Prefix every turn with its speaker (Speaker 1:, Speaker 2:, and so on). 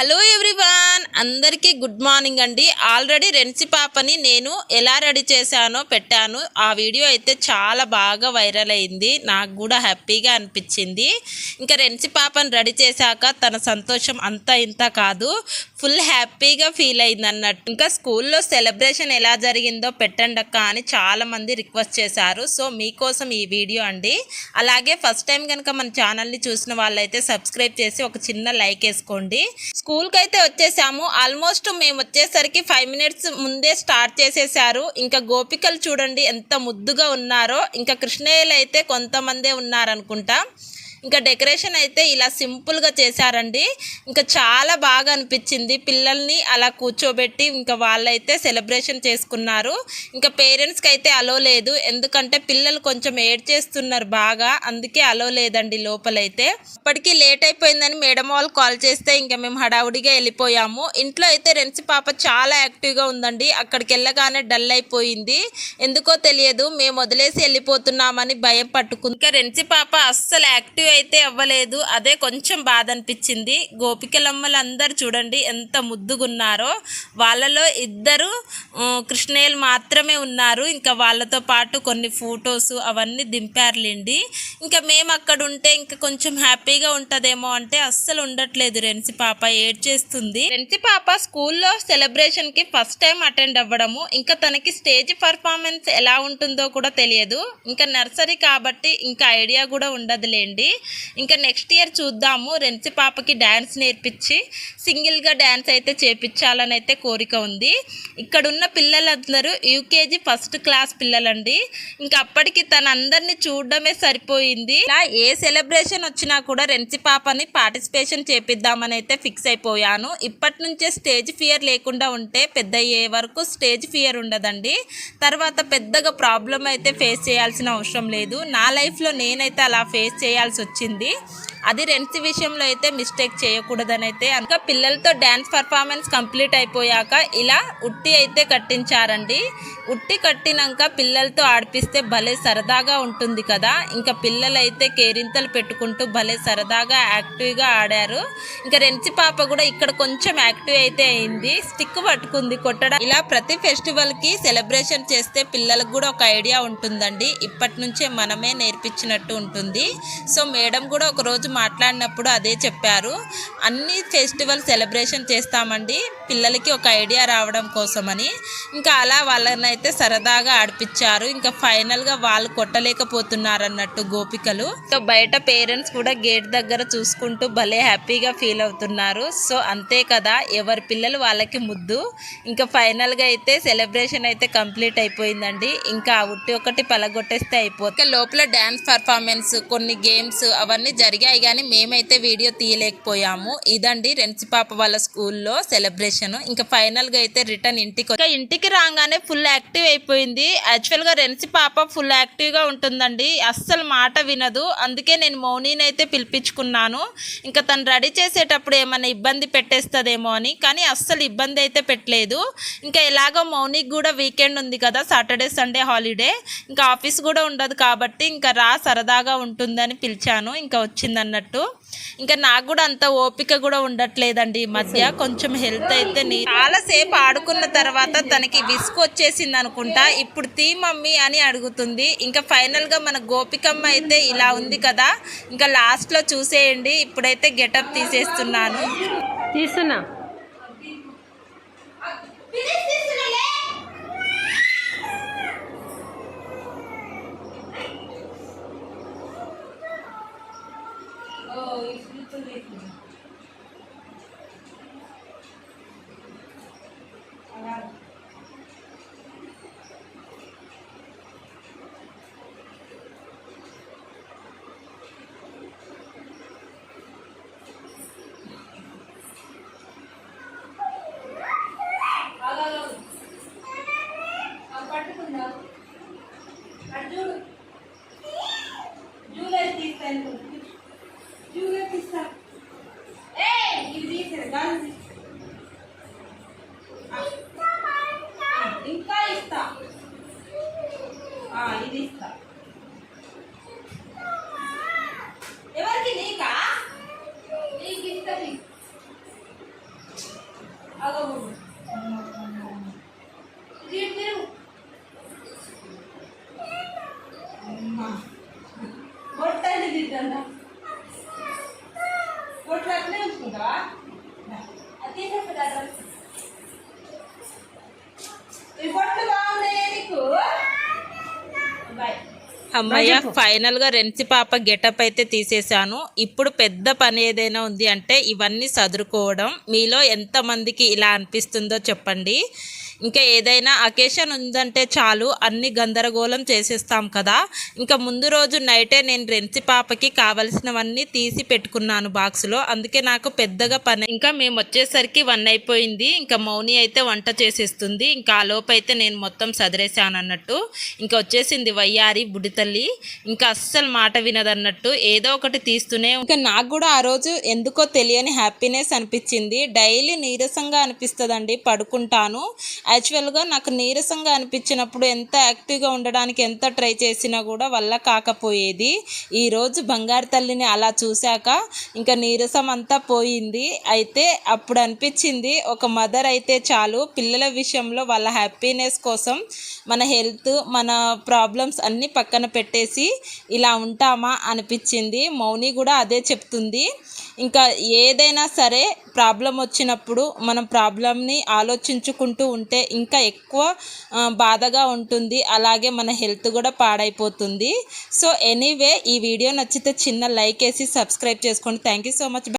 Speaker 1: Hello everyone అందరికీ good morning అండి. Already రెన్సి పాపని నేను ఎలా రెడీ చేశానో పెట్టాను. ఆ వీడియో అయితే చాలా బాగా వైరల్ అయింది. నాకు కూడా హ్యాపీగా అనిపించింది. ఇంకా రెన్సి పాపని రెడీ చేశాక తన సంతోషం అంతా ఇంత కాదు. ఫుల్ హ్యాపీగా ఫీల్ అయింది అన్నట్టు. ఇంకా స్కూల్లో సెలబ్రేషన్ ఎలా జరిగిందో పెట్టండి అక్క అని చాలా మంది రిక్వెస్ట్ చేశారు. సో మీకోసం ఈ వీడియో అండి. అలాగే ఫస్ట్ టైం కనుక మన ఛానల్ని చూసిన వాళ్ళైతే సబ్స్క్రైబ్ చేసి ఒక చిన్న లైక్ వేసుకోండి. స్కూల్కి అయితే వచ్చేసాము. ఆల్మోస్ట్ మేము వచ్చేసరికి ఫైవ్ మినిట్స్ ముందే స్టార్ట్ చేసేసారు. ఇంకా గోపికలు చూడండి ఎంత ముద్దుగా ఉన్నారో. ఇంకా కృష్ణయ్యలు అయితే కొంతమందే ఉన్నారనుకుంటా. ఇంకా డెకరేషన్ అయితే ఇలా సింపుల్గా చేశారండి. ఇంకా చాలా బాగా అనిపించింది. పిల్లల్ని అలా కూర్చోబెట్టి ఇంకా వాళ్ళైతే సెలబ్రేషన్ చేసుకున్నారు. ఇంకా పేరెంట్స్కి అయితే అలో లేదు. ఎందుకంటే పిల్లలు కొంచెం ఏడ్ చేస్తున్నారు బాగా. అందుకే అలో లేదండి లోపలైతే. ఇప్పటికీ లేట్ అయిపోయిందని మేడం వాళ్ళు కాల్ చేస్తే ఇంకా మేము హడావుడిగా వెళ్ళిపోయాము. ఇంట్లో అయితే రెన్సి పాప చాలా యాక్టివ్గా ఉందండి. అక్కడికి వెళ్ళగానే డల్ అయిపోయింది. ఎందుకో తెలియదు. మేము వదిలేసి వెళ్ళిపోతున్నామని భయం పట్టుకుంది. ఇంకా రెన్సి పాప అస్సలు యాక్టివ్ అయితే అవ్వలేదు. అదే కొంచెం బాధ అనిపించింది గోపికలమ్మలు అందరు చూడండి ఎంత ముద్దుగున్నారో. వాళ్ళలో ఇద్దరు కృష్ణయ్యలు మాత్రమే ఉన్నారు. ఇంకా వాళ్ళతో పాటు కొన్ని ఫొటోస్ అవన్నీ దింపారులేండి. ఇంకా మేము అక్కడ ఉంటే ఇంకా కొంచెం హ్యాపీగా ఉంటుందేమో అంటే అస్సలు ఉండట్లేదు రెన్సి పాప ఏడ్ చేస్తుంది రెన్సి పాప స్కూల్లో సెలబ్రేషన్కి ఫస్ట్ టైం అటెండ్ అవ్వడము. ఇంకా తనకి స్టేజ్ పర్ఫార్మెన్స్ ఎలా ఉంటుందో కూడా తెలియదు. ఇంకా నర్సరీ కాబట్టి ఇంకా ఐడియా కూడా ఉండదులేండి. ఇంకా నెక్స్ట్ ఇయర్ చూద్దాము. రెన్సి పాపకి డ్యాన్స్ నేర్పించి సింగిల్గా డ్యాన్స్ అయితే చేపించాలని అయితే కోరిక ఉంది. ఇక్కడున్న పిల్లలందరూ యూకేజీ ఫస్ట్ క్లాస్ పిల్లలండి. ఇంకా అప్పటికి తన అందరినీ చూడడమే సరిపోయింది. ఇలా ఏ సెలబ్రేషన్ వచ్చినా కూడా రెన్సి పాపని పార్టిసిపేషన్ చేపిద్దామని అయితే ఫిక్స్ అయిపోయాను. ఇప్పటి నుంచే స్టేజ్ ఫియర్ లేకుండా ఉంటే పెద్ద అయ్యే వరకు స్టేజ్ ఫియర్ ఉండదండి. తర్వాత పెద్దగా ప్రాబ్లం అయితే ఫేస్ చేయాల్సిన అవసరం లేదు. నా లైఫ్లో నేనైతే అలా ఫేస్ చేయాల్సి వచ్చింది. అది రెంట్స్ విషయంలో అయితే మిస్టేక్ చేయకూడదని అయితే ఇంకా పిల్లలతో డ్యాన్స్ పర్ఫార్మెన్స్ కంప్లీట్ అయిపోయాక ఇలా ఉట్టి అయితే కట్టించారండి. ఉట్టి కట్టినాక పిల్లలతో ఆడిపిస్తే భలే సరదాగా ఉంటుంది కదా. ఇంకా పిల్లలైతే కేరింతలు పెట్టుకుంటూ భలే సరదాగా యాక్టివ్గా ఆడారు. ఇంకా రెంచి పాప కూడా ఇక్కడ కొంచెం యాక్టివ్ అయితే అయింది. స్టిక్ పట్టుకుంది కొట్టడం. ఇలా ప్రతి ఫెస్టివల్కి సెలబ్రేషన్ చేస్తే పిల్లలకు కూడా ఒక ఐడియా ఉంటుందండి. ఇప్పటి నుంచే మనమే నేర్పించినట్టు ఉంటుంది. సో మేడం కూడా ఒక రోజు మాట్లాడినప్పుడు అదే చెప్పారు. అన్ని ఫెస్టివల్ సెలబ్రేషన్ చేస్తామండి. పిల్లలకి ఒక ఐడియా రావడం కోసమని. ఇంకా అలా వాళ్ళని అయితే సరదాగా ఆడిపించారు. ఇంకా ఫైనల్గా వాళ్ళు కొట్టలేకపోతున్నారు అన్నట్టు గోపికలు. సో బయట పేరెంట్స్ కూడా గేట్ దగ్గర చూసుకుంటూ భలే హ్యాపీగా ఫీల్ అవుతున్నారు. సో అంతే కదా ఎవరి పిల్లలు వాళ్ళకి ముద్దు. ఇంకా ఫైనల్గా అయితే సెలబ్రేషన్ అయితే కంప్లీట్ అయిపోయిందండి. ఇంకా ఆ ఉట్టి ఒకటి పలగొట్టేస్తే అయిపోతుంది. లోపల డ్యాన్స్ పర్ఫార్మెన్స్ కొన్ని గేమ్స్ అవన్నీ జరిగాయి కానీ మేమైతే వీడియో తీయలేకపోయాము. ఇదండి రెన్సి పాప వాళ్ళ స్కూల్లో సెలబ్రేషన్. ఇంకా ఫైనల్గా అయితే రిటర్న్ ఇంటికి ఇంకా ఇంటికి రాగానే ఫుల్ యాక్టివ్ అయిపోయింది. యాక్చువల్గా రెన్సి పాప ఫుల్ యాక్టివ్గా ఉంటుందండి. అస్సలు మాట వినదు. అందుకే నేను మౌనీని అయితే పిలిపించుకున్నాను. ఇంకా తను రెడీ చేసేటప్పుడు ఏమైనా ఇబ్బంది పెట్టేస్తుందేమో అని. కానీ అస్సలు ఇబ్బంది అయితే పెట్టలేదు. ఇంకా ఎలాగో మౌనికి కూడా వీకెండ్ ఉంది కదా సాటర్డే సండే హాలిడే. ఇంకా ఆఫీస్ కూడా ఉండదు కాబట్టి ఇంకా రా సరదాగా ఉంటుందని పిలిచాను. ఇంకా వచ్చింది అన్నట్టు ఇంకా నాకు కూడా అంత ఓపిక కూడా ఉండట్లేదండి ఈ మధ్య. కొంచెం హెల్త్ అయితే నీ చాలాసేపు ఆడుకున్న తర్వాత తనకి విసుగు వచ్చేసింది అనుకుంటా. ఇప్పుడు తీ మమ్మీ అని అడుగుతుంది. ఇంకా ఫైనల్గా మన గోపికమ్మ అయితే ఇలా ఉంది కదా. ఇంకా లాస్ట్లో చూసేయండి. ఇప్పుడైతే గెటప్ తీసేస్తున్నాను.
Speaker 2: తీస్తున్నా. పట్టుకుందాం. చూడు జూలై తీసుకెళ్ళి ఇది ఇస్తా ఎవరికి నీకా నీకు ఇస్తుంది అగో తిరుగు
Speaker 1: కొట్టండి తిద్దా కొట్లాట్లే ఉంచుకుంటావా అది తీసేస్తా అమ్మయ్య ఫైనల్గా రెంచి పాప గెటప్ అయితే తీసేశాను. ఇప్పుడు పెద్ద పని ఏదైనా ఉంది అంటే ఇవన్నీ సదురుకోవడం. మీలో ఎంత మందికి ఇలా అనిపిస్తుందో చెప్పండి. ఇంకా ఏదైనా అకేషన్ ఉందంటే చాలు అన్ని గందరగోళం చేసేస్తాం కదా. ఇంకా ముందు రోజు నైటే నేను రెంచి పాపకి కావలసినవన్నీ తీసి పెట్టుకున్నాను బాక్స్లో. అందుకే నాకు పెద్దగా పని. ఇంకా మేము వచ్చేసరికి వన్ అయిపోయింది. ఇంకా మౌని అయితే వంట చేసేస్తుంది. ఇంకా ఆ అయితే నేను మొత్తం సదిరేసాను అన్నట్టు ఇంకా వచ్చేసింది వయ్యారి బుడితల్లి ఇంకా అస్సలు మాట వినదన్నట్టు. ఏదో ఒకటి తీస్తూనే ఇంకా నాకు కూడా ఆ రోజు ఎందుకో తెలియని హ్యాపీనెస్ అనిపించింది. డైలీ నీరసంగా అనిపిస్తుందండి పడుకుంటాను. యాక్చువల్గా నాకు నీరసంగా అనిపించినప్పుడు ఎంత యాక్టివ్గా ఉండడానికి ఎంత ట్రై చేసినా కూడా వల్ల కాకపోయేది. ఈరోజు బంగారు తల్లిని అలా చూశాక ఇంకా నీరసం అంతా పోయింది. అయితే అప్పుడు అనిపించింది ఒక మదర్ అయితే చాలు పిల్లల విషయంలో వాళ్ళ హ్యాపీనెస్ కోసం మన హెల్త్ మన ప్రాబ్లమ్స్ అన్నీ పక్కన పెట్టేసి ఇలా ఉంటామా అనిపించింది. మౌని కూడా అదే చెప్తుంది. ఇంకా ఏదైనా సరే ప్రాబ్లం వచ్చినప్పుడు మనం ప్రాబ్లమ్ని ఆలోచించుకుంటూ ఉంటే ఇంకా ఎక్కువ బాధగా ఉంటుంది. అలాగే మన హెల్త్ కూడా పాడైపోతుంది. సో ఎనీవే ఈ వీడియో నచ్చితే చిన్న లైక్ వేసి సబ్స్క్రైబ్ చేసుకోండి. Thank you so much